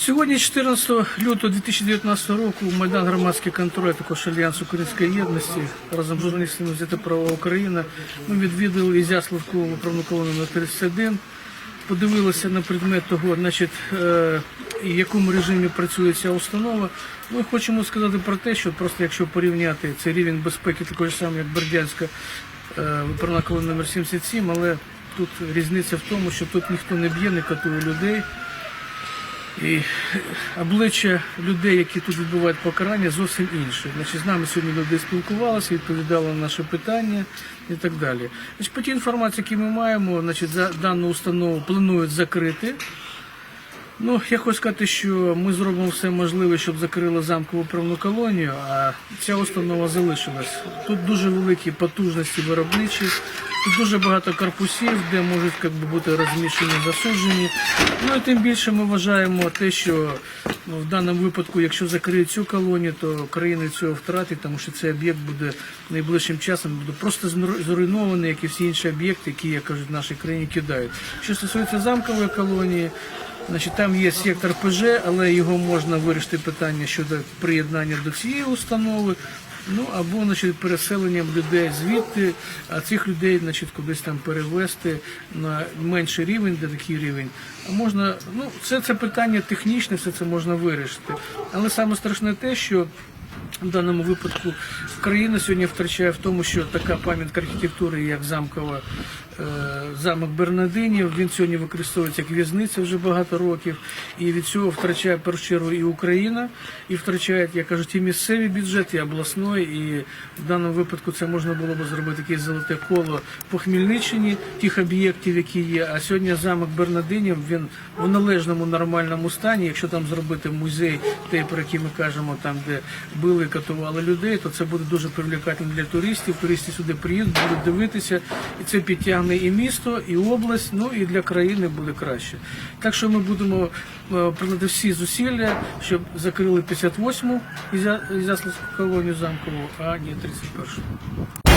Сьогодні, 14 лютого 2019 року, Майдан громадський контроль, також Альянс Української єдності разом з журналістами «Газети Права Україна. Ми відвідали Ізяславку виправну колону на 31, подивилися на предмет того, значить, е, в якому режимі працює ця установа. Ми хочемо сказати про те, що просто якщо порівняти цей рівень безпеки, такий самий, як Бердянська е, виправна колона номер 77, але тут різниця в тому, що тут ніхто не б'є, не катує людей. І обличчя людей, які тут відбувають покарання, зовсім інше. Значить, з нами сьогодні люди спілкувалися, відповідали на наші питання і так далі. Значить, по тій інформації, яку ми маємо, значить, за дану установу планують закрити. Ну, я хочу сказати, що ми зробимо все можливе, щоб закрили замкову правну колонію, а ця установа залишилась. Тут дуже великі потужності виробничі, тут дуже багато корпусів, де можуть як би, бути розміщені засуджені. Ну і тим більше ми вважаємо те, що ну, в даному випадку, якщо закриють цю колонію, то країни цього втратить, тому що цей об'єкт буде найближчим часом буде просто зруй- зруйнований, як і всі інші об'єкти, які, як кажуть, в нашій країні кидають. Що стосується замкової колонії, Значить, там є сектор ПЖ, але його можна вирішити питання щодо приєднання до цієї установи. Ну або значить, переселенням людей звідти, а цих людей значить, кудись там перевести на менший рівень, де такий рівень. А можна, ну це, це питання технічне, все це можна вирішити. Але саме страшне те, що в даному випадку країна сьогодні втрачає в тому, що така пам'ятка архітектури, як замкова е, замок Бернадинів, він сьогодні використовується як в'язниця вже багато років, і від цього втрачає в першу чергу і Україна, і втрачають, як кажуть, і місцеві бюджети, і обласної. І в даному випадку це можна було б зробити таке золоте коло по Хмельниччині, тих об'єктів, які є. А сьогодні замок Бернадинів він в належному нормальному стані. Якщо там зробити музей, той, про який ми кажемо, там де били, катували людей, то це буде дуже привлекательно для туристів. Туристи сюди приїдуть, будуть дивитися, і це підтягне і місто, і область. Ну і для країни буде краще. Так що ми будемо прийняти всі зусилля, щоб закрили 58-му Ізя- Ізяславську колонію замкову, а не 31-му.